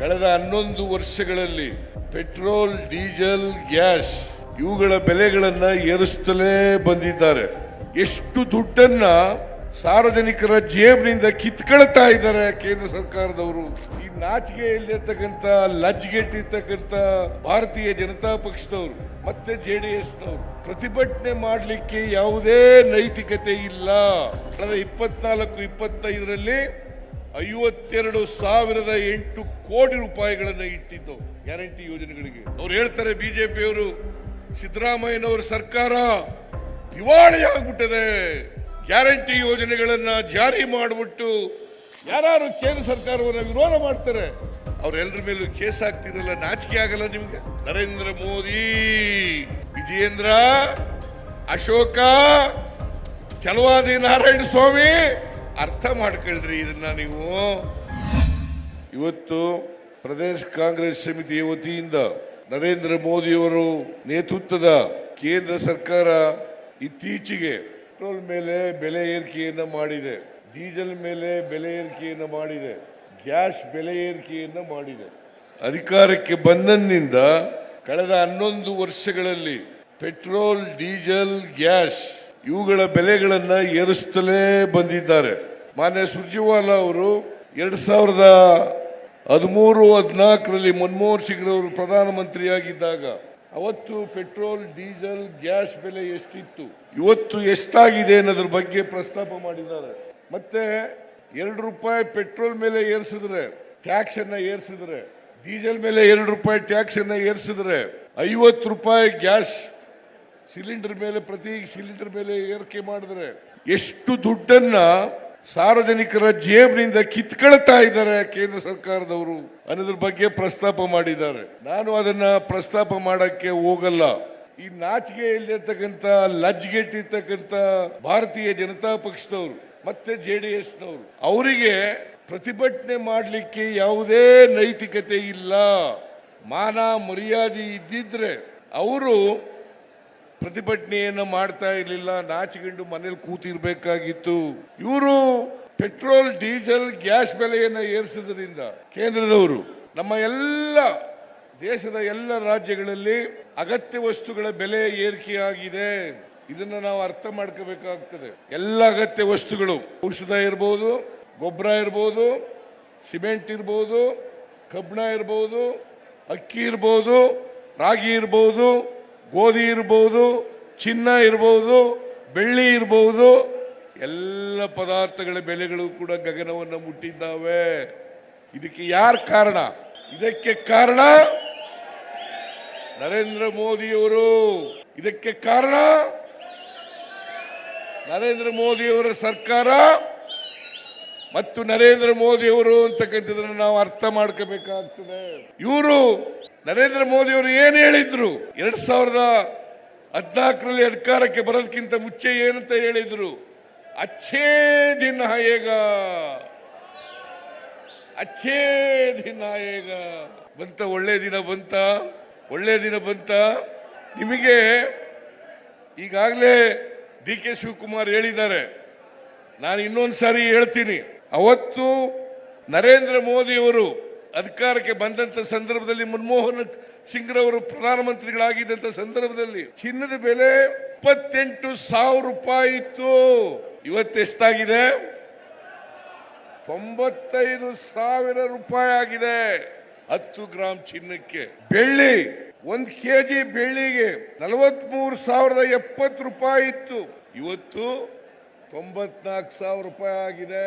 ಕಳೆದ ಹನ್ನೊಂದು ವರ್ಷಗಳಲ್ಲಿ ಪೆಟ್ರೋಲ್, ಡೀಸೆಲ್, ಗ್ಯಾಸ್ ಇವುಗಳ ಬೆಲೆಗಳನ್ನ ಏರಿಸುತ್ತಲೇ ಬಂದಿದ್ದಾರೆ. ಎಷ್ಟು ದುಡ್ಡನ್ನ ಸಾರ್ವಜನಿಕರ ಜೇಬಿನಿಂದ ಕಿತ್ಕೊಳ್ತಾ ಇದ್ದಾರೆ ಕೇಂದ್ರ ಸರ್ಕಾರದವರು. ಈ ನಾಚಿಕೆ ಇಲ್ಲಿರ್ತಕ್ಕಂಥ ಭಾರತೀಯ ಜನತಾ ಪಕ್ಷದವರು, ಮತ್ತೆ ಜೆಡಿಎಸ್ನವರು ಪ್ರತಿಭಟನೆ ಮಾಡಲಿಕ್ಕೆ ಯಾವುದೇ ನೈತಿಕತೆ ಇಲ್ಲ. ಕಳೆದ ಇಪ್ಪತ್ನಾಲ್ಕು, ಇಪ್ಪತ್ತೈದರಲ್ಲಿ ಐವತ್ತೆರಡು ಸಾವಿರದ ಎಂಟು ಕೋಟಿ ರೂಪಾಯಿಗಳನ್ನು ಇಟ್ಟಿದ್ದು ಗ್ಯಾರಂಟಿ ಯೋಜನೆಗಳಿಗೆ. ಅವ್ರು ಹೇಳ್ತಾರೆ ಬಿಜೆಪಿಯವರು, ಸಿದ್ದರಾಮಯ್ಯನವರ ಸರ್ಕಾರ ದಿವಾಳಿ ಆಗ್ಬಿಟ್ಟದೆ. ಗ್ಯಾರಂಟಿ ಯೋಜನೆಗಳನ್ನು ಜಾರಿ ಮಾಡಿಬಿಟ್ಟು ಯಾರು ಕೇಂದ್ರ ಸರ್ಕಾರವನ್ನು ವಿರೋಧ ಮಾಡ್ತಾರೆ ಅವರೆಲ್ಲರ ಮೇಲೂ ಕೇಸ್ ಆಗ್ತಿರಲ್ಲ ನಾಚಿಕೆ ಆಗಲ್ಲ ನಿಮ್ಗೆ? ನರೇಂದ್ರ ಮೋದಿ, ವಿಜಯೇಂದ್ರ, ಅಶೋಕ ಚಲವಾದಿ ನಾರಾಯಣ ಸ್ವಾಮಿ ಅರ್ಥ ಮಾಡ್ಕೊಳ್ರಿ ಇದನ್ನ ನೀವು. ಇವತ್ತು ಪ್ರದೇಶ ಕಾಂಗ್ರೆಸ್ ಸಮಿತಿಯ ವತಿಯಿಂದ ನರೇಂದ್ರ ಮೋದಿಯವರು ನೇತೃತ್ವದ ಕೇಂದ್ರ ಸರ್ಕಾರ ಇತ್ತೀಚೆಗೆ ಪೆಟ್ರೋಲ್ ಮೇಲೆ ಬೆಲೆ ಏರಿಕೆಯನ್ನು ಮಾಡಿದೆ, ಡೀಸೆಲ್ ಮೇಲೆ ಬೆಲೆ ಏರಿಕೆಯನ್ನು ಮಾಡಿದೆ, ಗ್ಯಾಸ್ ಬೆಲೆ ಏರಿಕೆಯನ್ನು ಮಾಡಿದೆ. ಅಧಿಕಾರಕ್ಕೆ ಬಂದಂದಿಂದ ಕಳೆದ ಹನ್ನೊಂದು ವರ್ಷಗಳಲ್ಲಿ ಪೆಟ್ರೋಲ್, ಡೀಸೆಲ್, ಗ್ಯಾಸ್ ಇವುಗಳ ಬೆಲೆಗಳನ್ನು ಏರಿಸುತ್ತಲೇ ಬಂದಿದ್ದಾರೆ. ಮಾನ್ಯ ಸುರ್ಜಿವಾಲ ಅವರು ಎರಡ್ ಸಾವಿರದ ಹದಿಮೂರು, ಹದಿನಾಲ್ಕರಲ್ಲಿ ಮನಮೋಹನ್ ಸಿಂಗ್ರವರು ಪ್ರಧಾನಮಂತ್ರಿಯಾಗಿದ್ದಾಗ ಅವತ್ತು ಪೆಟ್ರೋಲ್, ಡೀಸೆಲ್, ಗ್ಯಾಸ್ ಬೆಲೆ ಎಷ್ಟಿತ್ತು, ಇವತ್ತು ಎಷ್ಟಾಗಿದೆ ಅನ್ನೋದ್ರ ಬಗ್ಗೆ ಪ್ರಸ್ತಾಪ ಮಾಡಿದ್ದಾರೆ. ಮತ್ತೆ ಎರಡು ರೂಪಾಯಿ ಪೆಟ್ರೋಲ್ ಮೇಲೆ ಏರ್ಸಿದ್ರೆ ಟ್ಯಾಕ್ಸ್ ಅನ್ನ ಏರಿಸಿದ್ರೆ, ಡೀಸೆಲ್ ಮೇಲೆ ಎರಡು ರೂಪಾಯಿ ಟ್ಯಾಕ್ಸ್ ಅನ್ನ ಏರಿಸಿದ್ರೆ ಐವತ್ತು ರೂಪಾಯಿ ಗ್ಯಾಸ್ ಸಿಲಿಂಡರ್ ಮೇಲೆ, ಪ್ರತಿ ಸಿಲಿಂಡರ್ ಮೇಲೆ ಏರಿಕೆ ಮಾಡಿದ್ರೆ ಎಷ್ಟು ದುಡ್ಡನ್ನ ಸಾರ್ವಜನಿಕರ ಜೇಬಿನಿಂದ ಕಿತ್ಕೊಳ್ತಾ ಇದ್ದಾರೆ ಕೇಂದ್ರ ಸರ್ಕಾರದವರು. ಅನ್ನೋದ್ರ ಬಗ್ಗೆ ಪ್ರಸ್ತಾಪ ಮಾಡಿದ್ದಾರೆ. ನಾನು ಅದನ್ನ ಪ್ರಸ್ತಾಪ ಮಾಡಕ್ಕೆ ಹೋಗಲ್ಲ. ಈ ನಾಚಿಕೆ ಇಲ್ಲಿರ್ತಕ್ಕಂಥ ಲಜ್ಗೆಟ್ಟಿರ್ತಕ್ಕಂಥ ಭಾರತೀಯ ಜನತಾ ಪಕ್ಷದವರು, ಮತ್ತೆ ಜೆಡಿಎಸ್ನವರು ಅವರಿಗೆ ಪ್ರತಿಭಟನೆ ಮಾಡಲಿಕ್ಕೆ ಯಾವುದೇ ನೈತಿಕತೆ ಇಲ್ಲ. ಮಾನ ಮರ್ಯಾದೆ ಇದ್ದಿದ್ರೆ ಅವರು ಪ್ರತಿಭಟನೆಯನ್ನು ಮಾಡ್ತಾ ಇರಲಿಲ್ಲ, ನಾಚಿಕೊಂಡು ಮನೇಲಿ ಕೂತಿರ್ಬೇಕಾಗಿತ್ತು. ಇವರು ಪೆಟ್ರೋಲ್, ಡೀಸೆಲ್, ಗ್ಯಾಸ್ ಬೆಲೆಯನ್ನು ಏರಿಸಿದ್ರಿಂದ ಕೇಂದ್ರದವರು, ನಮ್ಮ ಎಲ್ಲ ದೇಶದ ಎಲ್ಲ ರಾಜ್ಯಗಳಲ್ಲಿ ಅಗತ್ಯ ವಸ್ತುಗಳ ಬೆಲೆ ಏರಿಕೆಯಾಗಿದೆ. ಇದನ್ನ ನಾವು ಅರ್ಥ ಮಾಡ್ಕೋಬೇಕಾಗ್ತದೆ. ಎಲ್ಲ ಅಗತ್ಯ ವಸ್ತುಗಳು, ಔಷಧ ಇರ್ಬೋದು, ಗೊಬ್ಬರ ಇರ್ಬೋದು, ಸಿಮೆಂಟ್ ಇರ್ಬೋದು, ಕಬ್ಬಿಣ ಇರ್ಬೋದು, ಅಕ್ಕಿ ಇರ್ಬೋದು, ರಾಗಿ ಇರ್ಬೋದು ಗೋಧಿ ಇರ್ಬೋದು, ಚಿನ್ನ ಇರ್ಬೋದು, ಬೆಳ್ಳಿ ಇರ್ಬೋದು, ಎಲ್ಲ ಪದಾರ್ಥಗಳ ಬೆಲೆಗಳು ಕೂಡ ಗಗನವನ್ನು ಮುಟ್ಟಿದ್ದಾವೆ. ಇದಕ್ಕೆ ಯಾರ ಕಾರಣ? ಇದಕ್ಕೆ ಕಾರಣ ನರೇಂದ್ರ ಮೋದಿಯವರು. ಇದಕ್ಕೆ ಕಾರಣ ನರೇಂದ್ರ ಮೋದಿಯವರ ಸರ್ಕಾರ ಮತ್ತು ನರೇಂದ್ರ ಮೋದಿಯವರು ಅಂತಕ್ಕಂಥದ್ದನ್ನು ನಾವು ಅರ್ಥ ಮಾಡ್ಕೋಬೇಕಾಗ್ತದೆ. ಇವರು ನರೇಂದ್ರ ಮೋದಿ ಅವರು ಏನ್ ಹೇಳಿದ್ರು? ಎರಡ್ ಸಾವಿರದ ಹದಿನಾಲ್ಕರಲ್ಲಿ ಅಧಿಕಾರಕ್ಕೆ ಬರೋದಕ್ಕಿಂತ ಮುಚ್ಚೆ ಏನಂತ ಹೇಳಿದ್ರು? ಅಚ್ಚೇ ದಿನ ಹೇಗ? ಅಚ್ಚೇ ದಿನ ಹೇಗ? ಬಂತ, ಒಳ್ಳೆ ದಿನ ಬಂತ? ಒಳ್ಳೆ ದಿನ ಬಂತ? ನಿಮಗೆ ಈಗಾಗಲೇ ಡಿ ಕೆ ಶಿವಕುಮಾರ್ ಹೇಳಿದ್ದಾರೆ. ನಾನು ಇನ್ನೊಂದು ಸಾರಿ ಹೇಳ್ತೀನಿ. ಅವತ್ತು ನರೇಂದ್ರ ಮೋದಿಯವರು ಅಧಿಕಾರಕ್ಕೆ ಬಂದಂತ ಸಂದರ್ಭದಲ್ಲಿ ಮನಮೋಹನ್ ಸಿಂಗ್ರವರು ಪ್ರಧಾನಮಂತ್ರಿಗಳಾಗಿದ್ದಂತ ಸಂದರ್ಭದಲ್ಲಿ ಚಿನ್ನದ ಬೆಲೆ ಇಪ್ಪತ್ತೆಂಟು ಸಾವಿರ ರೂಪಾಯಿ ಇತ್ತು. ಇವತ್ತೆಷ್ಟಾಗಿದೆ ತೊಂಬತ್ತೈದು ಸಾವಿರ ರೂಪಾಯಿ ಆಗಿದೆ. ಹತ್ತು ಗ್ರಾಮ್ ಚಿನ್ನಕ್ಕೆ. ಬೆಳ್ಳಿ, ಒಂದ್ ಕೆಜಿ ಬೆಳ್ಳಿಗೆ ನಲವತ್ಮೂರು ಸಾವಿರದ ಎಪ್ಪತ್ತು ರೂಪಾಯಿ ಇತ್ತು. ಇವತ್ತು ತೊಂಬತ್ನಾಲ್ಕು ಸಾವಿರ ರೂಪಾಯಿ ಆಗಿದೆ.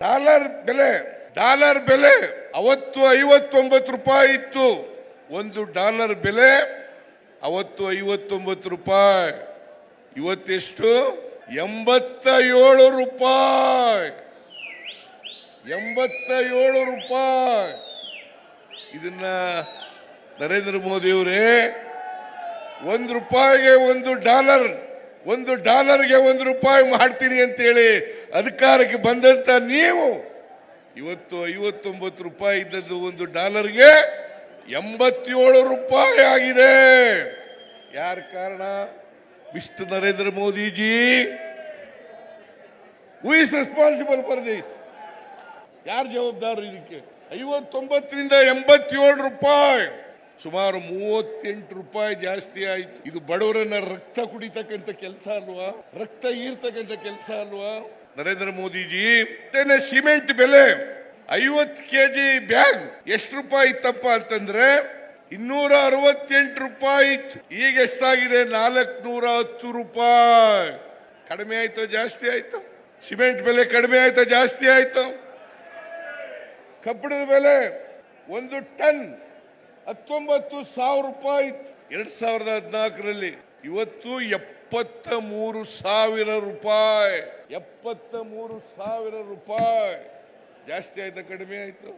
ಡಾಲರ್ ಬೆಲೆ ಡಾಲರ್ ಬೆಲೆ ಅವತ್ತು ಐವತ್ತೊಂಬತ್ತು ರೂಪಾಯಿ ಇತ್ತು. ಒಂದು ಡಾಲರ್ ಬೆಲೆ ಅವತ್ತು ಐವತ್ತೊಂಬತ್ತು ರೂಪಾಯಿ. ಇವತ್ತೆಷ್ಟು? ಎಂಬತ್ತ ಏಳು ರೂಪಾಯಿ. ಎಂಬತ್ತ ಏಳು ರೂಪಾಯಿ. ಇದನ್ನ ನರೇಂದ್ರ ಮೋದಿ ಅವರೇ ಒಂದು ರೂಪಾಯಿಗೆ ಒಂದು ಡಾಲರ್, ಒಂದು ಡಾಲರ್ಗೆ ಒಂದು ರೂಪಾಯಿ ಮಾಡ್ತೀನಿ ಅಂತೇಳಿ ಅಧಿಕಾರಕ್ಕೆ ಬಂದಂತ ನೀವು ಇವತ್ತು ಐವತ್ತೊಂಬತ್ತು ರೂಪಾಯಿ ಇದ್ದದ್ದು ಒಂದು ಡಾಲರ್ಗೆ ಎಂಬತ್ತೇಳು ರೂಪಾಯಿ ಆಗಿದೆ. ಯಾರ ಕಾರಣ? Mister Narendra Modiji. Is responsible for this ಯಾರು ಜವಾಬ್ದಾರರು ಇದಕ್ಕೆ? ಐವತ್ತೊಂಬತ್ತರಿಂದ ಎಂಬತ್ತೇಳು ರೂಪಾಯಿ. ಸುಮಾರು ಮೂವತ್ತೆಂಟು ರೂಪಾಯಿ ಜಾಸ್ತಿ ಆಯ್ತು. ಇದು ಬಡವರನ್ನ ರಕ್ತ ಕುಡಿತಕ್ಕಂಥ ಕೆಲಸ ಅಲ್ವಾ? ರಕ್ತ ಈರ್ತಕ್ಕಂಥ ಕೆಲಸ ಅಲ್ವಾ? ನರೇಂದ್ರ ಮೋದಿಜಿ ಸಿಮೆಂಟ್ ಬೆಲೆ ಐವತ್ತು ಕೆ ಜಿ ಬ್ಯಾಗ್. ಎಷ್ಟು ರೂಪಾಯಿ ಇತ್ತಪ್ಪ ಅಂತಂದ್ರೆ ಇನ್ನೂರ ಅರವತ್ತೆಂಟು ರೂಪಾಯಿ ಇತ್ತು. ಈಗ ಎಷ್ಟಾಗಿದೆ? ನಾಲ್ಕನೂರ ಹತ್ತು ರೂಪಾಯಿ. ಕಡಿಮೆ ಆಯ್ತು? ಜಾಸ್ತಿ ಆಯ್ತು? ಸಿಮೆಂಟ್ ಬೆಲೆ ಕಡಿಮೆ ಆಯ್ತು? ಜಾಸ್ತಿ ಆಯ್ತು? ಕಬ್ಬಿಣದ ಬೆಲೆ ಒಂದು ಟನ್ ಹತ್ತೊಂಬತ್ತು ಸಾವಿರ ರೂಪಾಯಿ ಎರಡ್ ಸಾವಿರದ ಹದಿನಾಲ್ಕರಲ್ಲಿ. ಇವತ್ತು ಎಪ್ಪತ್ತ ಮೂರು ಸಾವಿರ ರೂಪಾಯಿ. ಎಪ್ಪತ್ತ ಮೂರು ಸಾವಿರ ರೂಪಾಯಿ. ಜಾಸ್ತಿ ಆಯ್ತ, ಕಡಿಮೆ ಆಯ್ತು?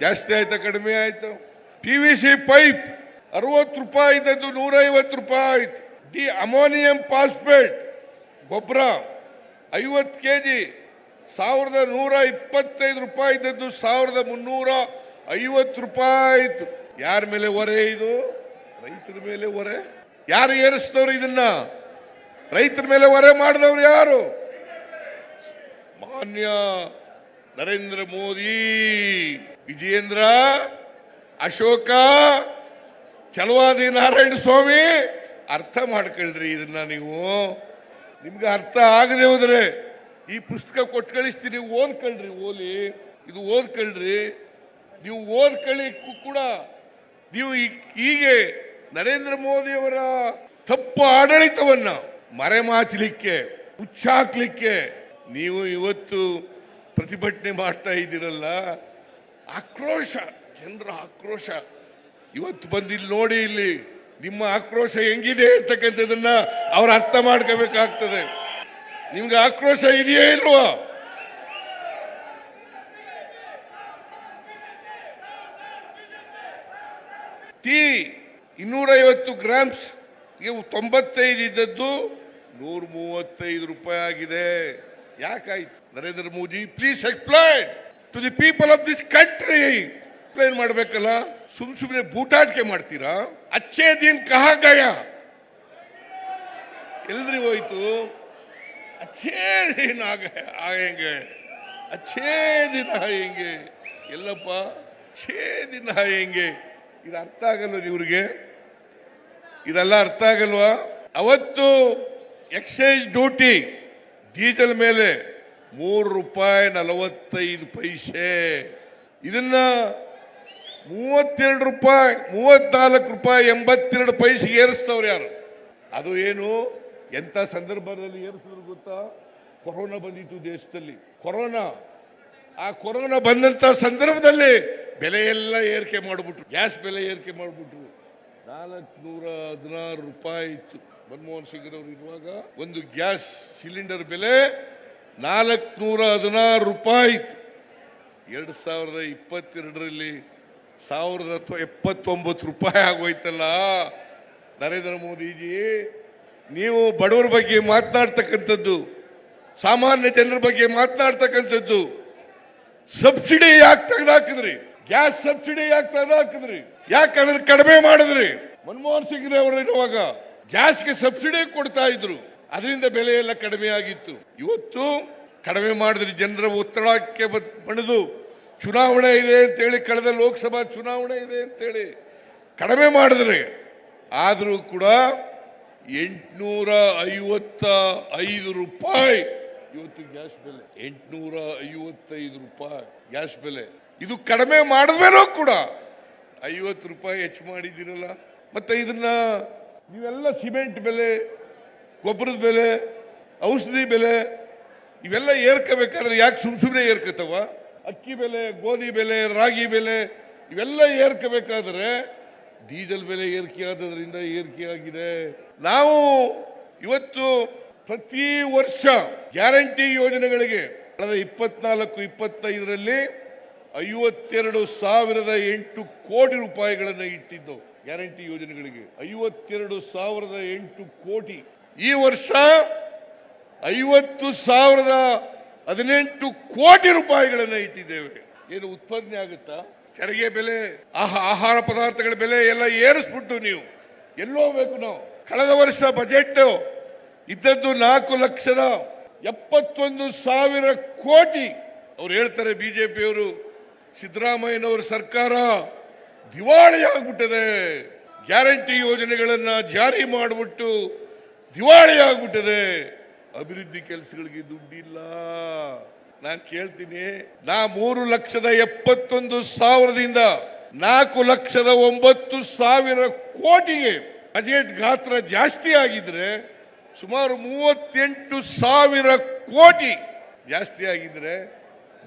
ಜಾಸ್ತಿ ಆಯ್ತ, ಕಡಿಮೆ ಆಯ್ತು? ಪಿ ವಿ ಸಿ ಪೈಪ್ ಅರವತ್ತು ರೂಪಾಯಿ ಇದ್ದದ್ದು ನೂರ ಐವತ್ತು ರೂಪಾಯಿ ಆಯ್ತು. ಡಿ ಅಮೋನಿಯಂ ಫಾಸ್ಫೇಟ್ ಗೊಬ್ಬರ ಐವತ್ತು ಕೆ ಜಿ ಸಾವಿರದ ನೂರ ಇಪ್ಪತ್ತೈದು ರೂಪಾಯಿ ಇದ್ದದ್ದು ಸಾವಿರದ ಮುನ್ನೂರ ಐವತ್ತು ರೂಪಾಯಿ ಆಯ್ತು. ಯಾರ ಮೇಲೆ ಹೊರೆ ಇದು? ರೈತರ ಮೇಲೆ ಹೊರೆ. ಯಾರು ಏರಿಸಿದವರು ಇದನ್ನ? ರೈತರ ಮೇಲೆ ಹೊರೆ ಮಾಡಿದವರು ಯಾರು? ಮಾನ್ಯ ನರೇಂದ್ರ ಮೋದಿ, ವಿಜಯೇಂದ್ರ, ಅಶೋಕ ಚಲವಾದಿ ನಾರಾಯಣ ಸ್ವಾಮಿ, ಅರ್ಥ ಮಾಡ್ಕೊಳ್ರಿ ಇದನ್ನ ನೀವು. ನಿಮ್ಗೆ ಅರ್ಥ ಆಗದೆ ಹೋದ್ರೆ ಈ ಪುಸ್ತಕ ಕೊಟ್ಟು ಕಳಿಸ್ತೀನಿ ಓದ್ಕೊಳ್ರಿ ಓಲಿ ಇದು ಓದ್ಕೊಳ್ರಿ. ನೀವು ಓದ್ಕೊಳ್ಳಿ ಕೂಡ ನೀವು ಹೀಗೆ ನರೇಂದ್ರ ಮೋದಿಯವರ ತಪ್ಪು ಆಡಳಿತವನ್ನ ಮರೆಮಾಚಲಿಕ್ಕೆ, ಹುಚ್ಚಾಕ್ಲಿಕ್ಕೆ ನೀವು ಇವತ್ತು ಪ್ರತಿಭಟನೆ ಮಾಡ್ತಾ ಇದ್ದೀರಲ್ಲ? ಆಕ್ರೋಶ, ಜನರ ಆಕ್ರೋಶ. ಇವತ್ತು ಬಂದಿಲ್ಲಿ ನೋಡಿ ಇಲ್ಲಿ ನಿಮ್ಮ ಆಕ್ರೋಶ ಹೆಂಗಿದೆ ಅಂತಕ್ಕಂಥದನ್ನ ಅವ್ರು ಅರ್ಥ ಮಾಡ್ಕೋಬೇಕಾಗ್ತದೆ. ನಿಮ್ಗೆ ಆಕ್ರೋಶ ಇದೆಯೇ ಇಲ್ವಾ? ಟೀ ಇನ್ನೂರೈವತ್ತು ಗ್ರಾಮ್ಸ್. ತೊಂಬತ್ತೈದು ಇದ್ದದ್ದು ನೂರ ಮೂವತ್ತೈದು ರೂಪಾಯಿ ಆಗಿದೆ. ಯಾಕಾಯ್ತು? Narendra Modi please explain to the people of this country explain ಮಾಡ್ಬೇಕಲ್ಲ? ಸುಮ್ ಸುಮ್ಮನೆ ಬೂಟಾಟಿಕೆ ಮಾಡ್ತೀರಾ? ಅಚ್ಚೇ ದಿನ ಕಹ ಗಯ. ಎಲ್ರಿ ಹೋಯ್ತು? ಅಚ್ಚೇ ದಿನ ಆಯಂಗೆ. ಅಚ್ಚೇ ದಿನ ಹೆಂಗೆ ಎಲ್ಲಪ್ಪ? ಛೇ ದಿನ ಹೆಂಗೆ ಇದು ಅರ್ಥ ಆಗಲ್ಲ ಇವ್ರಿಗೆ ಇದೆಲ್ಲ ಅರ್ಥ ಆಗಲ್ವಾ? ಅವತ್ತು ಎಕ್ಸೈಸ್ ಡ್ಯೂಟಿ, ಡೀಸೆಲ್ ಮೇಲೆ ಮೂರು ರೂಪಾಯಿ ನಲವತ್ತೈದು ಪೈಸೆ. ಇದನ್ನ ಮೂವತ್ತೆರಡು ರೂಪಾಯಿ, ಮೂವತ್ನಾಲ್ಕು ರೂಪಾಯಿ, ಎಂಬತ್ತೆರಡು ಪೈಸೆಗೆ ಏರಿಸ್ತವ್ರು ಯಾರು? ಅದು ಏನು? ಎಂತ ಸಂದರ್ಭದಲ್ಲಿ ಏರಿಸಿದ್ರು ಗೊತ್ತಾ? ಕೊರೋನಾ ಬಂದಿತ್ತು ದೇಶದಲ್ಲಿ. ಕೊರೋನಾ. ಆ ಕೊರೋನಾ ಬಂದಂತ ಸಂದರ್ಭದಲ್ಲಿ ಬೆಲೆ ಎಲ್ಲ ಏರಿಕೆ ಮಾಡಿಬಿಟ್ರು. ಗ್ಯಾಸ್ ಬೆಲೆ ಏರಿಕೆ ಮಾಡಿಬಿಟ್ರು. ನಾಲ್ಕುನೂರ ಹದಿನಾರು ರೂಪಾಯಿ ಇತ್ತು. ಮನಮೋಹನ್ ಅವರು ಇರುವಾಗ ಒಂದು ಗ್ಯಾಸ್ ಸಿಲಿಂಡರ್ ಬೆಲೆ ನಾಲ್ಕುನೂರ ಹದಿನಾರು ರೂಪಾಯಿ ಇತ್ತು. ಎರಡು ಸಾವಿರದ ಇಪ್ಪತ್ತೆರಡರಲ್ಲಿ ಸಾವಿರದ ಎಪ್ಪತ್ತೊಂಬತ್ತು ರೂಪಾಯಿ ಆಗೋಯ್ತಲ್ಲ. ನರೇಂದ್ರ ಮೋದಿಜಿ, ನೀವು ಬಡವರ ಬಗ್ಗೆ ಮಾತನಾಡ್ತಕ್ಕಂಥದ್ದು, ಸಾಮಾನ್ಯ ಜನರ ಬಗ್ಗೆ ಮಾತನಾಡ್ತಕ್ಕಂಥದ್ದು, ಸಬ್ಸಿಡಿ ಯಾಕೆ ತೆಗೆದಾಕಿದ್ರಿ? ಗ್ಯಾಸ್ ಸಬ್ಸಿಡಿ ಯಾಕೆ ತೆಗೆದಾಕಿದ್ರಿ? ಯಾಕೆ ಅದನ್ನ ಕಡಿಮೆ ಮಾಡಿದ್ರಿ? ಮನಮೋಹನ್ ಸಿಂಗ್ ಇರುವಾಗ ಗ್ಯಾಸ್ಗೆ ಸಬ್ಸಿಡಿ ಕೊಡ್ತಾ ಇದ್ರು. ಅದರಿಂದ ಬೆಲೆ ಎಲ್ಲ ಕಡಿಮೆ ಆಗಿತ್ತು. ಇವತ್ತು ಕಡಿಮೆ ಮಾಡಿದ್ರಿ ಜನರ ಒತ್ತಡಕ್ಕೆ ಬಂದು ಚುನಾವಣೆ ಇದೆ ಅಂತೇಳಿ ಕಳೆದ ಲೋಕಸಭಾ ಚುನಾವಣೆ ಇದೆ ಅಂತೇಳಿ ಕಡಿಮೆ ಮಾಡಿದ್ರಿ ಆದರೂ ಕೂಡ ಎಂಟುನೂರ ಐವತ್ತ ಐದು ರೂಪಾಯಿ ಇವತ್ತು ಗ್ಯಾಸ್ ಬೆಲೆ. ಎಂಟುನೂರ ಐವತ್ತೈದು ರೂಪಾಯಿ ಗ್ಯಾಸ್ ಬೆಲೆ. ಇದು ಕಡಿಮೆ ಮಾಡಿದ್ಮೇಲೂ ಕೂಡ ಐವತ್ತು ರೂಪಾಯಿ ಹೆಚ್ಚು ಮಾಡಿದ್ದೀರಲ್ಲ, ಮತ್ತೆ ಇದನ್ನ ನೀವೆಲ್ಲ ಸಿಮೆಂಟ್ ಬೆಲೆ, ಗೊಬ್ಬರದ ಬೆಲೆ, ಔಷಧಿ ಬೆಲೆ, ಇವೆಲ್ಲ ಏರ್ಕೋಬೇಕಾದ್ರೆ ಯಾಕೆ ಸುಮ್ ಸುಮ್ಮನೆ ಏರ್ಕತ್ತವ? ಅಕ್ಕಿ ಬೆಲೆ, ಗೋಧಿ ಬೆಲೆ, ರಾಗಿ ಬೆಲೆ, ಇವೆಲ್ಲ ಏರ್ಕೋಬೇಕಾದ್ರೆ ಡೀಸೆಲ್ ಬೆಲೆ ಏರಿಕೆ ಆಗಿದೆ. ನಾವು ಇವತ್ತು ಪ್ರತಿ ವರ್ಷ ಗ್ಯಾರಂಟಿ ಯೋಜನೆಗಳಿಗೆ ಕಳೆದ ಇಪ್ಪತ್ನಾಲ್ಕು, ಇಪ್ಪತ್ತೈದರಲ್ಲಿ ಐವತ್ತೆರಡು ಸಾವಿರದ ಎಂಟು ಕೋಟಿ ರೂಪಾಯಿಗಳನ್ನು ಇಟ್ಟಿದ್ದು ಗ್ಯಾರಂಟಿ ಯೋಜನೆಗಳಿಗೆ. ಐವತ್ತೆರಡು ಸಾವಿರದ ಎಂಟು ಕೋಟಿ. ಈ ವರ್ಷ ಐವತ್ತು ಸಾವಿರದ ಹದಿನೆಂಟು ಕೋಟಿ ರೂಪಾಯಿಗಳನ್ನು ಇಟ್ಟಿದ್ದೇವೆ. ಏನು ಉತ್ಪಾದನೆ ಆಗುತ್ತಾ? ತೆರಿಗೆ ಬೆಲೆ, ಆಹಾ- ಆಹಾರ ಪದಾರ್ಥಗಳ ಬೆಲೆ ಎಲ್ಲ ಏರಿಸ್ಬಿಟ್ಟು ನೀವು. ಎಲ್ಲೋ ಬೇಕು ನಾವು. ಕಳೆದ ವರ್ಷ ಬಜೆಟ್ ಇದ್ದದ್ದು ನಾಲ್ಕು ಲಕ್ಷದ ಎಪ್ಪತ್ತೊಂದು ಸಾವಿರ ಕೋಟಿ. ಅವ್ರು ಹೇಳ್ತಾರೆ, ಬಿಜೆಪಿಯವರು ಸಿದ್ದರಾಮಯ್ಯನವರ ಸರ್ಕಾರ ದಿವಾಳಿ ಆಗ್ಬಿಟ್ಟಿದೆ. ಗ್ಯಾರಂಟಿ ಯೋಜನೆಗಳನ್ನ ಜಾರಿ ಮಾಡಿಬಿಟ್ಟು ದಿವಾಳಿ ಆಗ್ಬಿಟ್ಟಿದೆ. ಅಭಿವೃದ್ಧಿ ಕೆಲಸಗಳಿಗೆ ದುಡ್ಡಿಲ್ಲ. ನಾನು ಕೇಳ್ತೀನಿ, ನಾ ಮೂರು ಲಕ್ಷದ ಎಪ್ಪತ್ತೊಂದು ಸಾವಿರದಿಂದ ನಾಲ್ಕು ಲಕ್ಷದ ಒಂಬತ್ತು ಸಾವಿರ ಕೋಟಿಗೆ ಬಜೆಟ್ ಗಾತ್ರ ಜಾಸ್ತಿ ಆಗಿದ್ರೆ ಸುಮಾರು ಮೂವತ್ತೆಂಟು ಸಾವಿರ ಕೋಟಿ ಜಾಸ್ತಿ ಆಗಿದ್ರೆ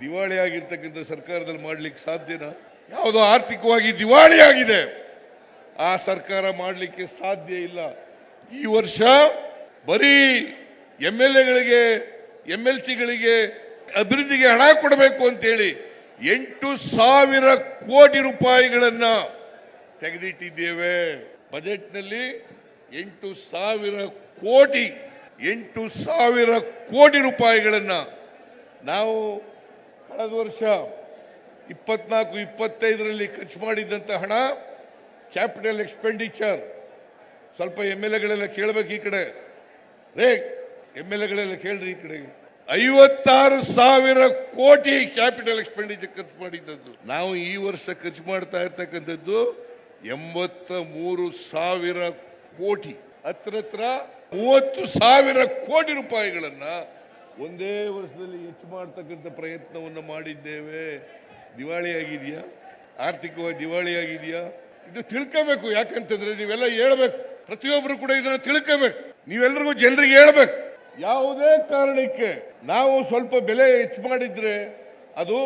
ದಿವಾಳಿ ಆಗಿರ್ತಕ್ಕಂಥ ಸರ್ಕಾರದಲ್ಲಿ ಮಾಡಲಿಕ್ಕೆ ಸಾಧ್ಯನಾ? ಯಾವುದೋ ಆರ್ಥಿಕವಾಗಿ ದಿವಾಳಿ ಆಗಿದೆ ಆ ಸರ್ಕಾರ ಮಾಡಲಿಕ್ಕೆ ಸಾಧ್ಯ ಇಲ್ಲ. ಈ ವರ್ಷ ಬರೀ ಎಂ ಎಲ್ ಎಗಳಿಗೆ ಎಂ ಎಲ್ ಸಿಗಳಿಗೆ ಅಭಿವೃದ್ಧಿಗೆ ಹಣ ಕೊಡಬೇಕು ಅಂತೇಳಿ ಎಂಟು ಸಾವಿರ ಕೋಟಿ ರೂಪಾಯಿಗಳನ್ನ ತೆಗೆದಿಟ್ಟಿದ್ದೇವೆ. ಬಜೆಟ್ನಲ್ಲಿ ಎಂಟು ಸಾವಿರ ಕೋಟಿ, ಎಂಟು ಸಾವಿರ ಕೋಟಿ ರೂಪಾಯಿಗಳನ್ನು ನಾವು ಕಳೆದ ವರ್ಷ, ಇಪ್ಪತ್ನಾಲ್ಕು, ಇಪ್ಪತ್ತೈದರಲ್ಲಿ ಖರ್ಚು ಮಾಡಿದ್ದಂಥ ಹಣ, ಕ್ಯಾಪಿಟಲ್ ಎಕ್ಸ್ಪೆಂಡಿಚರ್. ಸ್ವಲ್ಪ ಎಂ ಎಲ್ ಎಗಳೆಲ್ಲ ಕೇಳಬೇಕು ಈ ಕಡೆ. ರೇ ಎಂ ಎಲ್ ಎಗಳೆಲ್ಲ ಕೇಳ್ರಿ ಈ ಕಡೆ. ಐವತ್ತಾರು ಸಾವಿರ ಕೋಟಿ ಕ್ಯಾಪಿಟಲ್ ಎಕ್ಸ್ಪೆಂಡಿಚರ್ ಖರ್ಚು ಮಾಡಿದ್ದದ್ದು. ನಾವು ಈ ವರ್ಷ ಖರ್ಚು ಮಾಡ್ತಾ ಇರ್ತಕ್ಕಂಥದ್ದು ಎಂಬತ್ತ ಮೂರು ಸಾವಿರ ಕೋಟಿ. ಹತ್ರ ಹತ್ರ ಮೂವತ್ತು ಸಾವಿರ ಕೋಟಿ ರೂಪಾಯಿಗಳನ್ನ ಒಂದೇ ವರ್ಷದಲ್ಲಿ ಹೆಚ್ಚು ಮಾಡ್ತಕ್ಕಂಥ ಪ್ರಯತ್ನವನ್ನು ಮಾಡಿದ್ದೇವೆ. ದಿವಾಳಿ ಆಗಿದೆಯಾ ಆರ್ಥಿಕವಾಗಿ ದಿವಾಳಿ ಆಗಿದೆಯಾ ಇದು ತಿಳ್ಕೋಬೇಕು. ಯಾಕಂತಂದ್ರೆ ನೀವೆಲ್ಲ ಹೇಳ್ಬೇಕು. ಪ್ರತಿಯೊಬ್ಬರು ಕೂಡ ಇದನ್ನ ತಿಳ್ಕೋಬೇಕು. ನೀವೆಲ್ಲರಿಗೂ ಜನರಿಗೆ ಹೇಳ್ಬೇಕು. ಯಾವುದೇ ಕಾರಣಕ್ಕೆ ನಾವು ಸ್ವಲ್ಪ ಬೆಲೆ ಹೆಚ್ಚು ಮಾಡಿದ್ರೆ ಅದು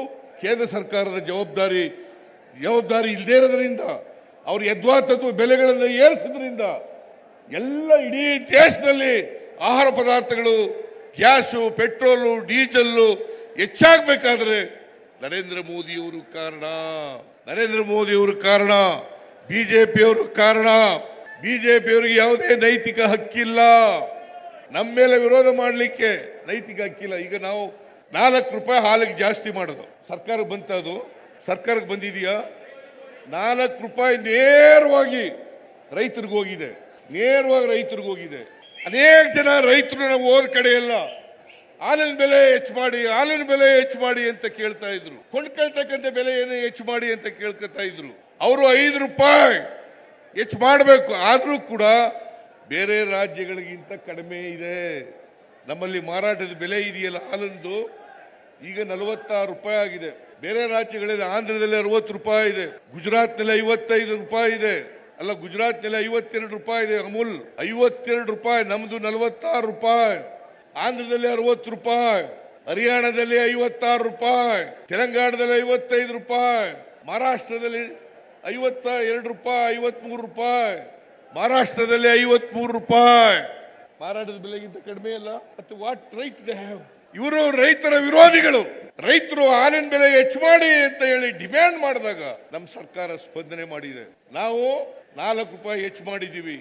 ಕೇಂದ್ರ ಸರ್ಕಾರದ ಜವಾಬ್ದಾರಿ ಜವಾಬ್ದಾರಿ ಇಲ್ಲದೇ ಇರೋದ್ರಿಂದ, ಅವ್ರು ಯದ್ವಾತತ್ವ ಬೆಲೆಗಳನ್ನು ಏರಿಸೋದ್ರಿಂದ, ಎಲ್ಲ ಇಡೀ ದೇಶದಲ್ಲಿ ಆಹಾರ ಪದಾರ್ಥಗಳು ಗ್ಯಾಸು, ಪೆಟ್ರೋಲು, ಡೀಸೆಲ್ಲು ಹೆಚ್ಚಾಗಬೇಕಾದ್ರೆ ನರೇಂದ್ರ ಮೋದಿಯವರು ಕಾರಣ. ನರೇಂದ್ರ ಮೋದಿಯವರು ಕಾರಣ. ಬಿಜೆಪಿಯವರು ಕಾರಣ. ಬಿಜೆಪಿಯವರಿಗೆ ಯಾವುದೇ ನೈತಿಕ ಹಕ್ಕಿಲ್ಲ. ನಮ್ಮ ಮೇಲೆ ವಿರೋಧ ಮಾಡಲಿಕ್ಕೆ ನೈತಿಕ ಹಕ್ಕಿಲ್ಲ. ಈಗ ನಾವು ನಾಲ್ಕು ರೂಪಾಯಿ ಹಾಲಿಗೆ ಜಾಸ್ತಿ ಮಾಡೋದು. ಸರ್ಕಾರಕ್ಕೆ ಬಂತ ಅದು ಸರ್ಕಾರಕ್ಕೆ ಬಂದಿದೆಯಾ? ನಾಲ್ಕು ರೂಪಾಯಿ ನೇರವಾಗಿ ರೈತರಿಗೆ ಹೋಗಿದೆ. ನೇರವಾಗಿ ರೈತರಿಗೆ ಹೋಗಿದೆ. ಅನೇಕ ಜನ ರೈತರು ನಾವು ಹೋದ ಕಡೆ ಎಲ್ಲ, ಹಾಲಿನ ಬೆಲೆ ಹೆಚ್ಚು ಮಾಡಿ, ಹಾಲಿನ ಬೆಲೆ ಹೆಚ್ಚು ಮಾಡಿ ಅಂತ ಕೇಳ್ತಾ ಇದ್ರು. ಕೊಂಡ್ಕೊಳ್ತಕ್ಕಂಥ ಬೆಲೆ ಏನು ಹೆಚ್ಚು ಮಾಡಿ ಅಂತ ಕೇಳ್ಕೊತಾ ಇದ್ರು. ಅವರು ಐದು ರೂಪಾಯಿ ಹೆಚ್ಚು ಮಾಡಬೇಕು. ಆದರೂ ಕೂಡ ಬೇರೆ ರಾಜ್ಯಗಳಿಗಿಂತ ಕಡಿಮೆ ಇದೆ. ನಮ್ಮಲ್ಲಿ ಮಾರಾಟದ ಬೆಲೆ ಇದೆಯಲ್ಲ, ಹಾಲಂದು ಈಗ ನಲವತ್ತಾರು ರೂಪಾಯಿ ಆಗಿದೆ. ಬೇರೆ ರಾಜ್ಯಗಳಲ್ಲಿ ಆಂಧ್ರದಲ್ಲಿ ಅರವತ್ತು ರೂಪಾಯಿ ಇದೆ. ಗುಜರಾತ್ನಲ್ಲಿ ಐವತ್ತೈದು ರೂಪಾಯಿ ಇದೆ. ಅಲ್ಲ ಗುಜರಾತ್ನಲ್ಲಿ ಐವತ್ತೆರಡು ರೂಪಾಯಿ ಇದೆ ಅಮೂಲ್. ಐವತ್ತೆರಡು ರೂಪಾಯಿ, ನಮ್ದು ನಲವತ್ತಾರು ರೂಪಾಯಿ. ಆಂಧ್ರದಲ್ಲಿ ಅರವತ್ತು ರೂಪಾಯಿ. ಹರಿಯಾಣದಲ್ಲಿ ಐವತ್ತಾರು ರೂಪಾಯಿ. ತೆಲಂಗಾಣದಲ್ಲಿ ಐವತ್ತೈದು ರೂಪಾಯಿ. ಮಹಾರಾಷ್ಟ್ರದಲ್ಲಿ ಐವತ್ತ ಎರಡು ರೂಪಾಯಿ, ಐವತ್ಮೂರು ರೂಪಾಯಿ. ಮಹಾರಾಷ್ಟ್ರದಲ್ಲಿ ಐವತ್ಮೂರು ರೂಪಾಯಿ. ಮಾರಾಟದ ಬೆಲೆಗಿಂತ ಕಡಿಮೆ ಅಲ್ಲ. ಮತ್ತೆ ವಾಟ್ ರೈಟ್ ದೇ ಹ್ಯಾವ್ ಇವರು ರೈತರ ವಿರೋಧಿಗಳು. ರೈತರು ಹಾಲಿನ ಬೆಲೆ ಹೆಚ್ಚು ಮಾಡಿ ಅಂತ ಹೇಳಿ ಡಿಮ್ಯಾಂಡ್ ಮಾಡಿದಾಗ ನಮ್ಮ ಸರ್ಕಾರ ಸ್ಪಂದನೆ ಮಾಡಿದೆ. ನಾವು ನಾಲ್ಕು ರೂಪಾಯಿ ಹೆಚ್ಚು ಮಾಡಿದ್ದೀವಿ.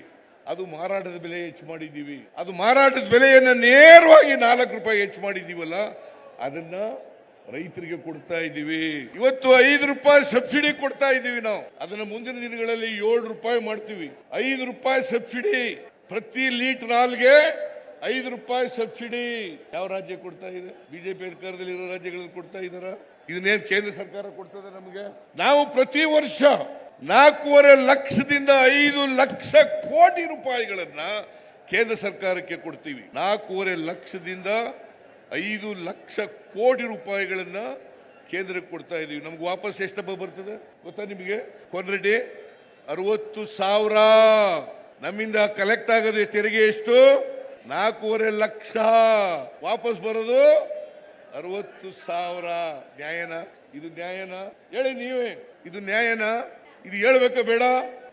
ಅದು ಮಾರಾಟದ ಬೆಲೆ ಹೆಚ್ಚು ಮಾಡಿದ್ದೀವಿ. ಅದು ಮಾರಾಟದ ಬೆಲೆಯನ್ನು ನೇರವಾಗಿ ನಾಲ್ಕು ರೂಪಾಯಿ ಹೆಚ್ಚು ಮಾಡಿದ್ದೀವಲ್ಲ, ಅದನ್ನ ರೈತರಿಗೆ ಕೊಡ್ತಾ ಇದ್ದೀವಿ. ಇವತ್ತು ಐದು ರೂಪಾಯಿ ಸಬ್ಸಿಡಿ ಕೊಡ್ತಾ ಇದ್ದೀವಿ ನಾವು. ಅದನ್ನ ಮುಂದಿನ ದಿನಗಳಲ್ಲಿ ಏಳು ರೂಪಾಯಿ ಮಾಡ್ತೀವಿ. ಐದು ರೂಪಾಯಿ ಸಬ್ಸಿಡಿ. ಪ್ರತಿ ಲೀಟರ್ ಹಾಲ್ಗೆ ಐದು ರೂಪಾಯಿ ಸಬ್ಸಿಡಿ. ಯಾವ ರಾಜ್ಯ ಕೊಡ್ತಾ ಇದೆ? ಬಿಜೆಪಿ ಅಧಿಕಾರದಲ್ಲಿ ಇರೋ ರಾಜ್ಯಗಳಲ್ಲಿ ಕೊಡ್ತಾ ಇದಾರ ಇದನ್ನೇನು ಕೇಂದ್ರ ಸರ್ಕಾರ ಕೊಡ್ತದೆ ನಮಗೆ? ನಾವು ಪ್ರತಿ ವರ್ಷ ನಾಲ್ಕೂವರೆ ಲಕ್ಷದಿಂದ ಐದು ಲಕ್ಷ ಕೋಟಿ ರೂಪಾಯಿಗಳನ್ನ ಕೇಂದ್ರ ಸರ್ಕಾರಕ್ಕೆ ಕೊಡ್ತೀವಿ. ನಾಲ್ಕೂವರೆ ಲಕ್ಷದಿಂದ ಐದು ಲಕ್ಷ ಕೋಟಿ ರೂಪಾಯಿಗಳನ್ನ ಕೇಂದ್ರಕ್ಕೆ ಕೊಡ್ತಾ ಇದೀವಿ. ನಮ್ಗೆ ವಾಪಸ್ ಎಷ್ಟಪ್ಪ ಬರ್ತದೆ ಗೊತ್ತಾ ನಿಮಗೆ? ಕೊನ್ರೆಡ್ಡಿ, ಅರವತ್ತು ಸಾವಿರ. ನಮ್ಮಿಂದ ಕಲೆಕ್ಟ್ ಆಗದೆ ತೆರಿಗೆ ಎಷ್ಟು? ನಾಲ್ಕೂವರೆ ಲಕ್ಷ. ವಾಪಸ್ ಬರೋದು ಅರವತ್ತು ಸಾವಿರ. ನ್ಯಾಯನ? ಇದು ನ್ಯಾಯನ? ಹೇಳಿ ನೀವೇ. ಇದು ನ್ಯಾಯನ? ಇದು ಹೇಳ್ಬೇಕ ಬೇಡ.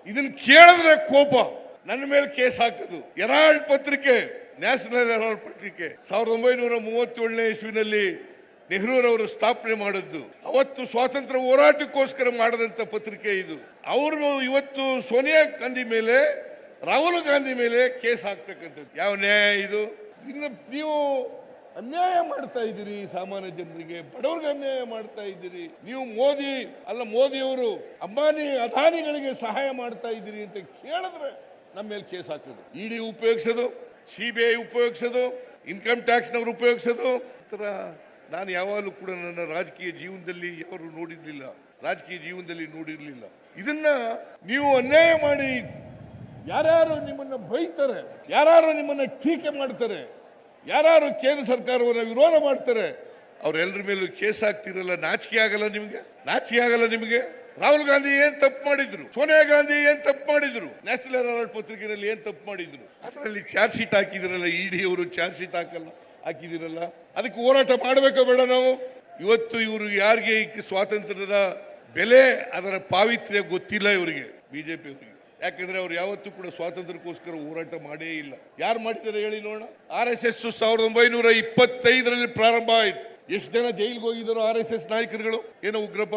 ಇದನ್ನ ಕೇಳಿದ್ರೆ ಕೋಪ. ನನ್ನ ಮೇಲೆ ಕೇಸ್ ಹಾಕೋದು. ಎರಾಳ್ ಪತ್ರಿಕೆ, ನ್ಯಾಷನಲ್ ಹೆರಾಲ್ಡ್ ಪತ್ರಿಕೆ. ಸಾವಿರದ ಒಂಬೈನೂರ ಮೂವತ್ತೇಳನೇ ಇಸ್ವಿನಲ್ಲಿ ನೆಹರೂರವರು ಸ್ಥಾಪನೆ ಮಾಡಿದ್ದು. ಅವತ್ತು ಸ್ವಾತಂತ್ರ್ಯ ಹೋರಾಟಕ್ಕೋಸ್ಕರ ಮಾಡದಂತ ಪತ್ರಿಕೆ ಇದು. ಅವರು ಇವತ್ತು ಸೋನಿಯಾ ಗಾಂಧಿ ಮೇಲೆ, ರಾಹುಲ್ ಗಾಂಧಿ ಮೇಲೆ ಕೇಸ್ ಹಾಕ್ತಕ್ಕಂಥದ್ದು. ಯಾವ ನ್ಯಾಯ ಇದು? ಇನ್ನು ನೀವು ಅನ್ಯಾಯ ಮಾಡ್ತಾ ಇದ್ದೀರಿ ಸಾಮಾನ್ಯ ಜನರಿಗೆ, ಬಡವ್ರಿಗೆ ಅನ್ಯಾಯ ಮಾಡ್ತಾ ಇದ್ದೀರಿ. ನೀವು ಮೋದಿ, ಅಲ್ಲ ಮೋದಿಯವರು ಅಂಬಾನಿ ಅದಾನಿಗಳಿಗೆ ಸಹಾಯ ಮಾಡ್ತಾ ಇದ್ದೀರಿ ಅಂತ ಕೇಳಿದ್ರೆ ನಮ್ಮ ಮೇಲೆ ಕೇಸ್ ಹಾಕೋದು. ಇಡಿ ಉಪಯೋಗಿಸೋದು ಸಿ ಬಿ ಐ ಉಪಯೋಗಿಸೋದು ಇನ್ಕಮ್ ಟ್ಯಾಕ್ಸ್ನವ್ರು ಉಪಯೋಗಿಸೋದು. ಥರ ನಾನು ಯಾವಾಗಲೂ ಕೂಡ ನನ್ನ ರಾಜಕೀಯ ಜೀವನದಲ್ಲಿ ಯಾರು ನೋಡಿರಲಿಲ್ಲ. ರಾಜಕೀಯ ಜೀವನದಲ್ಲಿ ನೋಡಿರಲಿಲ್ಲ. ಇದನ್ನ ನೀವು ಅನ್ಯಾಯ ಮಾಡಿ ಯಾರ್ಯಾರು ನಿಮ್ಮನ್ನ ಬೈತಾರೆ ಯಾರು ನಿಮ್ಮನ್ನ ಟೀಕೆ ಮಾಡ್ತಾರೆ ಯಾರು ಕೇಂದ್ರ ಸರ್ಕಾರವನ್ನು ವಿರೋಧ ಮಾಡ್ತಾರೆ ಅವರೆಲ್ಲರ ಮೇಲೂ ಕೇಸ್ ಹಾಕ್ತಿರಲ್ಲ, ನಾಚಿಕೆ ಆಗಲ್ಲ ನಿಮ್ಗೆ? ನಾಚಿಕೆ ಆಗಲ್ಲ ನಿಮಗೆ? ರಾಹುಲ್ ಗಾಂಧಿ ಏನ್ ತಪ್ಪು ಮಾಡಿದ್ರು? ಸೋನಿಯಾ ಗಾಂಧಿ ಏನ್ ತಪ್ಪು ಮಾಡಿದ್ರು? ನ್ಯಾಷನಲ್ ಹೆರಾಲ್ಡ್ ಪತ್ರಿಕೆಯಲ್ಲಿ ಏನ್ ತಪ್ಪು ಮಾಡಿದ್ರು? ಅದರಲ್ಲಿ ಚಾರ್ಜ್ ಶೀಟ್ ಹಾಕಿದಿರಲ್ಲ ಇಡಿ ಅವರು ಚಾರ್ಜ್ ಶೀಟ್ ಹಾಕಲ್ಲ, ಹಾಕಿದಿರಲ್ಲ, ಅದಕ್ಕೆ ಹೋರಾಟ ಮಾಡಬೇಕೋ ಬೇಡ ನಾವು? ಇವತ್ತು ಇವರು ಯಾರಿಗೆ ಸ್ವಾತಂತ್ರ್ಯದ ಬೆಲೆ, ಅದರ ಪಾವಿತ್ರ್ಯ ಗೊತ್ತಿಲ್ಲ ಇವರಿಗೆ ಬಿಜೆಪಿ ಅವರಿಗೆ ಯಾಕಂದ್ರೆ ಅವ್ರು ಯಾವತ್ತೂ ಕೂಡ ಸ್ವಾತಂತ್ರ್ಯಕ್ಕೋಸ್ಕರ ಹೋರಾಟ ಮಾಡೇ ಇಲ್ಲ. ಯಾರು ಮಾಡಿದ್ದಾರೆ ಹೇಳಿ ನೋಡೋಣ? ಆರ್ ಎಸ್ ಎಸ್ ಸಾವಿರದ ಒಂಬೈನೂರ ಇಪ್ಪತ್ತೈದರಲ್ಲಿ ಪ್ರಾರಂಭ ಆಯ್ತು. ಎಷ್ಟು ಜನ ಜೈಲಿಗೆ ಹೋಗಿದ್ದಾರೋ ಆರ್ ಎಸ್ ಎಸ್ ನಾಯಕರುಗಳು? ಏನೋ ಉಗ್ರಪ್ಪ?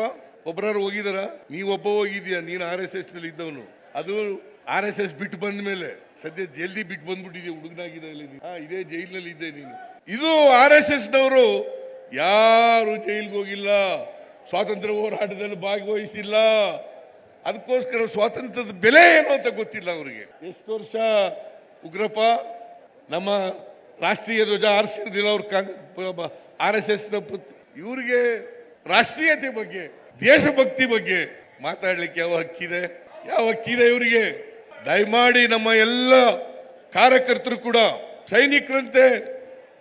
ಒಬ್ಬರಾರು ಹೋಗಿದಾರ ನೀವೊಬ್ಬ ಹೋಗಿದ್ಯಾ ನೀನು ಆರ್ ಎಸ್ ಎಸ್ನಲ್ಲಿ ಇದ್ದವನು. ಅದು ಆರ್ ಎಸ್ ಎಸ್ ಬಿಟ್ಟು ಬಂದ ಮೇಲೆ, ಸದ್ಯ ಜಲ್ದಿ ಬಿಟ್ಟು ಬಂದ್ಬಿಟ್ಟಿದ್ಯಾ ಹುಡುಗನಾಗಿದ್ದಲ್ಲಿ ಹಾ, ಇದೇ ಜೈಲಿನಲ್ಲಿ ಇದ್ದೆ ನೀನು. ಇದು ಆರ್ ಎಸ್ ಎಸ್ ನವರು ಯಾರು ಜೈಲಿಗೆ ಹೋಗಿಲ್ಲ. ಸ್ವಾತಂತ್ರ್ಯ ಹೋರಾಟದಲ್ಲಿ ಭಾಗವಹಿಸಿಲ್ಲ. ಅದಕ್ಕೋಸ್ಕರ ಸ್ವಾತಂತ್ರ್ಯದ ಬೆಲೆ ಏನು ಅಂತ ಗೊತ್ತಿಲ್ಲ ಅವರಿಗೆ. ಎಷ್ಟು ವರ್ಷ ಉಗ್ರಪ್ಪ, ನಮ್ಮ ರಾಷ್ಟ್ರೀಯ ಧ್ವಜ ಆರಿಸಿರ್ಲಿಲ್ಲ ಅವ್ರ ಆರ್ ಎಸ್ ಎಸ್ ಇವರಿಗೆ ರಾಷ್ಟ್ರೀಯತೆ ಬಗ್ಗೆ, ದೇಶಭಕ್ತಿ ಬಗ್ಗೆ ಮಾತಾಡ್ಲಿಕ್ಕೆ ಯಾವ ಹಕ್ಕಿದೆ ಯಾವ ಹಕ್ಕಿದೆ ಇವರಿಗೆ? ದಯಮಾಡಿ ನಮ್ಮ ಎಲ್ಲ ಕಾರ್ಯಕರ್ತರು ಕೂಡ, ಸೈನಿಕರಂತೆ,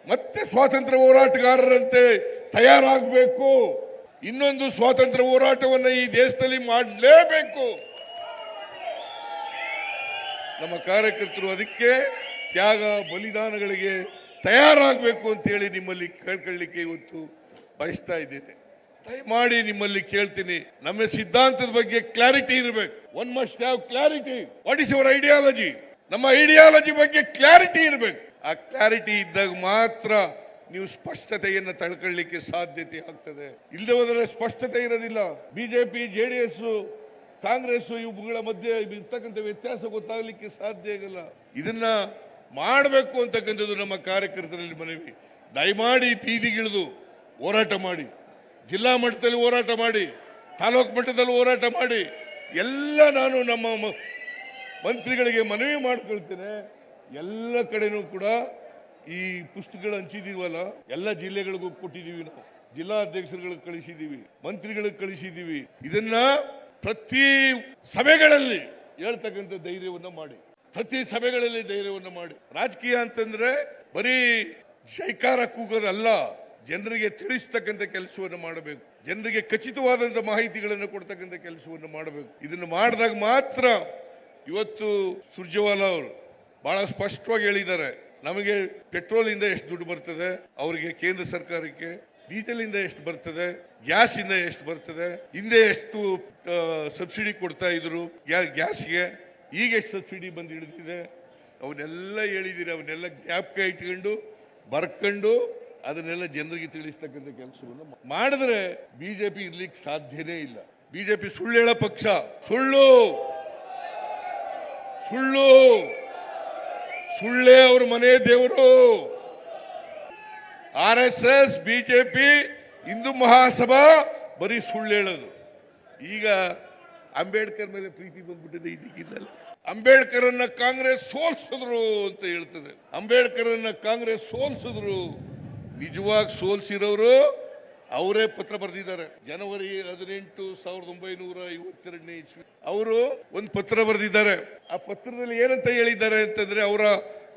ಮತ್ತೆ ಸ್ವಾತಂತ್ರ್ಯ ಹೋರಾಟಗಾರರಂತೆ ತಯಾರಾಗಬೇಕು. ಇನ್ನೊಂದು ಸ್ವಾತಂತ್ರ್ಯ ಹೋರಾಟವನ್ನು ಈ ದೇಶದಲ್ಲಿ ಮಾಡಲೇಬೇಕು. ನಮ್ಮ ಕಾರ್ಯಕರ್ತರು ಅದಕ್ಕೆ ತ್ಯಾಗ, ಬಲಿದಾನಗಳಿಗೆ ತಯಾರಾಗಬೇಕು ಅಂತೇಳಿ ನಿಮ್ಮಲ್ಲಿ ಕೇಳ್ಕೊಳ್ಳಿಕ್ಕೆ ಇವತ್ತು ಬಯಸ್ತಾ ಇದ್ದೇನೆ. ದಯಮಾಡಿ ನಿಮ್ಮಲ್ಲಿ ಕೇಳ್ತೀನಿ. ನಮ್ಮ ಸಿದ್ಧಾಂತದ ಬಗ್ಗೆ ಕ್ಲಾರಿಟಿ ಇರಬೇಕು. One must have clarity what is your ideology ನಮ್ಮ ಐಡಿಯಾಲಜಿ ಬಗ್ಗೆ ಕ್ಲಾರಿಟಿ ಇರಬೇಕು. ಆ ಕ್ಲಾರಿಟಿ ಇದ್ದಾಗ ಮಾತ್ರ ನೀವು ಸ್ಪಷ್ಟತೆಯನ್ನು ತಳ್ಕೊಳ್ಳಿಕ್ಕೆ ಸಾಧ್ಯತೆ ಆಗ್ತದೆ. ಇಲ್ಲದೆ ಹೋದರೆ ಸ್ಪಷ್ಟತೆ ಇರೋದಿಲ್ಲ. ಬಿಜೆಪಿ, ಜೆಡಿಎಸ್, ಕಾಂಗ್ರೆಸ್ ಇವುಗಳ ಮಧ್ಯೆ ಇರ್ತಕ್ಕಂಥ ವ್ಯತ್ಯಾಸ ಗೊತ್ತಾಗಲಿಕ್ಕೆ ಸಾಧ್ಯ ಆಗಲ್ಲ. ಇದನ್ನ ಮಾಡಬೇಕು ಅಂತಕ್ಕಂಥದ್ದು ನಮ್ಮ ಕಾರ್ಯಕರ್ತರಲ್ಲಿ ಮನವಿ. ದಯಮಾಡಿ ಬೀದಿಗಿಳಿದು ಹೋರಾಟ ಮಾಡಿ. ಜಿಲ್ಲಾ ಮಟ್ಟದಲ್ಲಿ ಹೋರಾಟ ಮಾಡಿ. ತಾಲೂಕು ಮಟ್ಟದಲ್ಲಿ ಹೋರಾಟ ಮಾಡಿ. ಎಲ್ಲ ನಾನು ನಮ್ಮ ಮಂತ್ರಿಗಳಿಗೆ ಮನವಿ ಮಾಡ್ಕೊಳ್ತೇನೆ. ಎಲ್ಲ ಕಡೆನೂ ಕೂಡ ಈ ಪುಸ್ತಕಗಳು ಹಂಚಿದೀವಲ್ಲ, ಎಲ್ಲ ಜಿಲ್ಲೆಗಳಿಗೂ ಕೊಟ್ಟಿದೀವಿ ನಾವು. ಜಿಲ್ಲಾ ಕಳಿಸಿದ್ದೀವಿ ಮಂತ್ರಿಗಳಿಗೆ ಕಳಿಸಿದ್ದೀವಿ. ಇದನ್ನ ಪ್ರತಿ ಸಭೆಗಳಲ್ಲಿ ಹೇಳ್ತಕ್ಕಂಥ ಧೈರ್ಯವನ್ನು ಮಾಡಿ. ಪ್ರತಿ ಸಭೆಗಳಲ್ಲಿ ಧೈರ್ಯವನ್ನು ಮಾಡಿ. ರಾಜಕೀಯ ಅಂತಂದ್ರೆ ಬರೀ ಶೈಕಾರ ಕೂಗೋದಲ್ಲ, ಜನರಿಗೆ ತಿಳಿಸ್ತಕ್ಕಂಥ ಕೆಲಸವನ್ನು ಮಾಡಬೇಕು. ಜನರಿಗೆ ಖಚಿತವಾದಂತ ಮಾಹಿತಿಗಳನ್ನು ಕೊಡ್ತಕ್ಕಂಥ ಕೆಲಸವನ್ನು ಮಾಡಬೇಕು. ಇದನ್ನು ಮಾಡಿದಾಗ ಮಾತ್ರ ಇವತ್ತು ಸುರ್ಜೇವಾಲಾ ಅವರು ಬಹಳ ಸ್ಪಷ್ಟವಾಗಿ ಹೇಳಿದ್ದಾರೆ. ನಮಗೆ ಪೆಟ್ರೋಲ್ ಇಂದ ಎಷ್ಟು ದುಡ್ಡು ಬರ್ತದೆ, ಅವರಿಗೆ ಕೇಂದ್ರ ಸರ್ಕಾರಕ್ಕೆ ಡೀಸೆಲ್ ಇಂದ ಎಷ್ಟು ಬರ್ತದೆ ಗ್ಯಾಸ್ ಇಂದ ಎಷ್ಟು ಬರ್ತದೆ, ಹಿಂದೆ ಎಷ್ಟು ಸಬ್ಸಿಡಿ ಕೊಡ್ತಾ ಇದ್ರು, ಗ್ಯಾ- ಗ್ಯಾಸ್ಗೆ, ಈಗ ಎಷ್ಟು ಸಬ್ಸಿಡಿ ಬಂದು ಹಿಡಿದಿದೆ, ಅವನ್ನೆಲ್ಲ ಹೇಳಿದಿರಿ, ಅವನ್ನೆಲ್ಲ ಜ್ಞಾಪಕ ಇಟ್ಕೊಂಡು, ಬರ್ಕೊಂಡು, ಅದನ್ನೆಲ್ಲ ಜನರಿಗೆ ತಿಳಿಸ್ತಕ್ಕಂಥ ಕೆಲಸವನ್ನು ಮಾಡಿದ್ರೆ ಬಿಜೆಪಿ ಇರ್ಲಿಕ್ಕೆ ಸಾಧ್ಯನೇ ಇಲ್ಲ. ಬಿಜೆಪಿ ಸುಳ್ಳು ಹೇಳೋ ಪಕ್ಷ, ಸುಳ್ಳು! ಸುಳ್ಳು! ಸುಳ್ಳೇ ಅವ್ರ ಮನೆ ದೇವರು. R S S BJP Hindu Mahasabha ಬರೀ ಸುಳ್ಳು ಹೇಳೋದು. ಈಗ ಅಂಬೇಡ್ಕರ್ ಮೇಲೆ ಪ್ರೀತಿ ಬಂದ್ಬಿಟ್ಟಿದೆ ಇದಕ್ಕಿದ್ದಲ್ಲ ಅಂಬೇಡ್ಕರ್ ಅನ್ನ ಕಾಂಗ್ರೆಸ್ ಸೋಲ್ಸಿದ್ರು ಅಂತ ಹೇಳ್ತದೆ. ಅಂಬೇಡ್ಕರ್ ಅನ್ನ ಕಾಂಗ್ರೆಸ್ ಸೋಲ್ಸಿದ್ರು. ನಿಜವಾಗಿ ಸೋಲ್ಸಿರೋರು ಅವರೇ ಪತ್ರ ಬರೆದಿದ್ದಾರೆ. ಜನವರಿ ಹದಿನೆಂಟು ಸಾವಿರದ ಒಂಬೈನೂರ ಐವತ್ತೆರಡನೇ ಇಸ್ವಿ ಅವರು ಒಂದು ಪತ್ರ ಬರೆದಿದ್ದಾರೆ. ಆ ಪತ್ರದಲ್ಲಿ ಏನಂತ ಹೇಳಿದ್ದಾರೆ ಅಂತಂದ್ರೆ ಅವರ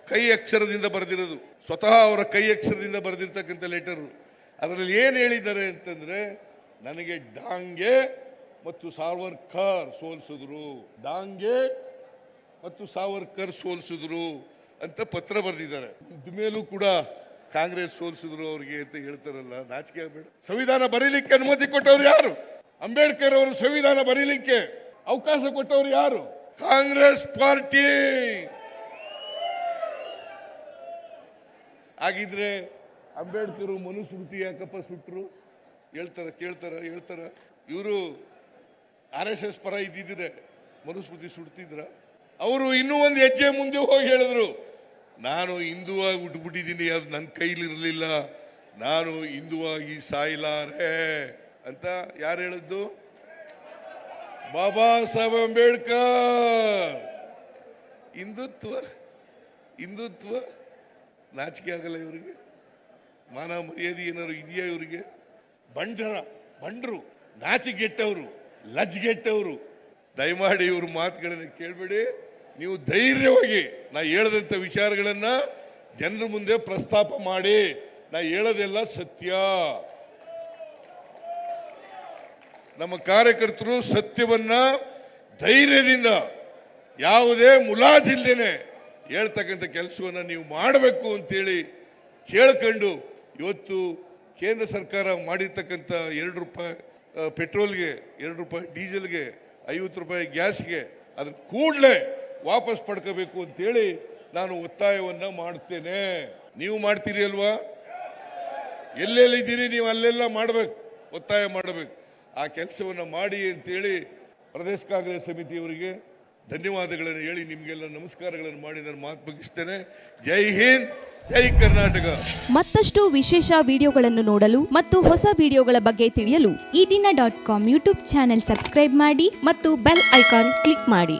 ಕೈ ಅಕ್ಷರದಿಂದ ಬರೆದಿರೋದು. ಸ್ವತಃ ಅವರ ಕೈ ಅಕ್ಷರದಿಂದ ಬರೆದಿರ್ತಕ್ಕಂಥ ಲೆಟರ್. ಅದರಲ್ಲಿ ಏನು ಹೇಳಿದ್ದಾರೆ ಅಂತಂದ್ರೆ, ನನಗೆ ಡಾಂಗೆ ಮತ್ತು ಸಾವರ್ಕರ್ ಸೋಲ್ಸಿದ್ರು. ಡಾಂಗೆ ಮತ್ತು ಸಾವರ್ಕರ್ ಸೋಲ್ಸಿದ್ರು ಅಂತ ಪತ್ರ ಬರೆದಿದ್ದಾರೆ. ಇದ್ಮೇಲೂ ಕೂಡ ಕಾಂಗ್ರೆಸ್ ಸೋಲ್ಸಿದ್ರು ಅವ್ರಿಗೆ ಅಂತ ಹೇಳ್ತಾರಲ್ಲ, ನಾಚಿಕೆ ಆಗಬೇಡ. ಸಂವಿಧಾನ ಬರೀಲಿಕ್ಕೆ ಅನುಮತಿ ಕೊಟ್ಟವ್ರು ಯಾರು? ಅಂಬೇಡ್ಕರ್ ಅವರು ಸಂವಿಧಾನ ಬರೀಲಿಕ್ಕೆ ಅವಕಾಶ ಕೊಟ್ಟವ್ರು ಯಾರು? Congress party. ಆಗಿದ್ರೆ ಅಂಬೇಡ್ಕರ್ ಮನುಸ್ಮೃತಿ ಯಾಕಪ್ಪ ಸುಟ್ರು? ಹೇಳ್ತಾರ, ಕೇಳ್ತಾರ, ಹೇಳ್ತಾರ. ಇವರು ಆರ್ ಎಸ್ ಎಸ್ ಪರ ಇದ್ದಿದ್ರೆ ಮನುಸ್ಮೃತಿ ಸುಡ್ತಿದ್ರ? ಅವರು ಇನ್ನೂ ಒಂದು ಹೆಜ್ಜೆ ಮುಂದೆ ಹೋಗಿ ಹೇಳಿದ್ರು ನಾನು ಹಿಂದುವಾಗಿ ಹುಟ್ಟುಬಿಟ್ಟಿದ್ದೀನಿ ಅದು ನನ್ನ ಕೈಲಿರಲಿಲ್ಲ. ನಾನು ಹಿಂದುವಾಗಿ ಸಾಯಲಾರೆ ಅಂತ ಯಾರು ಹೇಳಿದ್ದು? ಬಾಬಾ ಸಾಹೇಬ್ ಅಂಬೇಡ್ಕರ್. ಹಿಂದುತ್ವ ಹಿಂದುತ್ವ, ನಾಚಿಕೆ ಆಗಲ್ಲ ಇವರಿಗೆ. ಮಾನ ಮರ್ಯಾದೆ ಏನಾದ್ರು ಇದೆಯಾ ಇವರಿಗೆ? ಬಂಡರ, ಬಂಡ್ರು ನಾಚಿಗೆಟ್ಟವರು ಲಜ್ಗೆಟ್ಟವರು ದಯಮಾಡಿ ಇವ್ರ ಮಾತುಗಳನ್ನ ಕೇಳಬೇಡಿ. ನೀವು ಧೈರ್ಯವಾಗಿ ನಾ ಹೇಳದಂತ ವಿಚಾರಗಳನ್ನ ಜನರ ಮುಂದೆ ಪ್ರಸ್ತಾಪ ಮಾಡಿ. ನಾ ಹೇಳೋದೆಲ್ಲ ಸತ್ಯ. ನಮ್ಮ ಕಾರ್ಯಕರ್ತರು ಸತ್ಯವನ್ನ ಧೈರ್ಯದಿಂದ ಯಾವುದೇ ಮುಲಾಜಿಲ್ದೇನೆ ಹೇಳ್ತಕ್ಕಂಥ ಕೆಲಸವನ್ನು ನೀವು ಮಾಡಬೇಕು ಅಂತೇಳಿ ಕೇಳ್ಕೊಂಡು ಇವತ್ತು ಕೇಂದ್ರ ಸರ್ಕಾರ ಮಾಡಿರ್ತಕ್ಕಂಥ ಎರಡು ರೂಪಾಯಿ ಪೆಟ್ರೋಲ್ಗೆ ಎರಡು ರೂಪಾಯಿ, ಡೀಸೆಲ್ಗೆ ಐವತ್ತು ರೂಪಾಯಿ ಗ್ಯಾಸ್ಗೆ ಅದನ್ನು ಕೂಡಲೇ ವಾಪಸ್ ಪಡ್ಕೋಬೇಕು ಅಂತೇಳಿ ನಾನು ಒತ್ತಾಯವನ್ನ ಮಾಡ್ತೇನೆ. ನೀವು ಮಾಡ್ತೀರಿ ಅಲ್ವಾ? ಎಲ್ಲೆಲ್ಲಿದ್ದೀರಿ ನೀವು ಅಲ್ಲೆಲ್ಲ ಮಾಡಬೇಕು, ಒತ್ತಾಯ ಮಾಡಬೇಕು. ಆ ಕೆಲಸವನ್ನು ಮಾಡಿ ಅಂತೇಳಿ ಪ್ರದೇಶ ಕಾಂಗ್ರೆಸ್ ಸಮಿತಿಯವರಿಗೆ ಧನ್ಯವಾದಗಳನ್ನು ಹೇಳಿ ನಿಮಗೆಲ್ಲ ನಮಸ್ಕಾರಗಳನ್ನು ಮಾಡಿ ನಾನು ಮಾತು ಮುಗಿಸ್ತೇನೆ. ಜೈ ಹಿಂದ್, ಜೈ ಕರ್ನಾಟಕ. ಮತ್ತಷ್ಟು ವಿಶೇಷ ವಿಡಿಯೋಗಳನ್ನು ನೋಡಲು ಮತ್ತು ಹೊಸ ವಿಡಿಯೋಗಳ ಬಗ್ಗೆ ತಿಳಿಯಲು Ee Dina dot com YouTube channel subscribe ಮಾಡಿ ಮತ್ತು ಬೆಲ್ ಐಕಾನ್ ಕ್ಲಿಕ್ ಮಾಡಿ.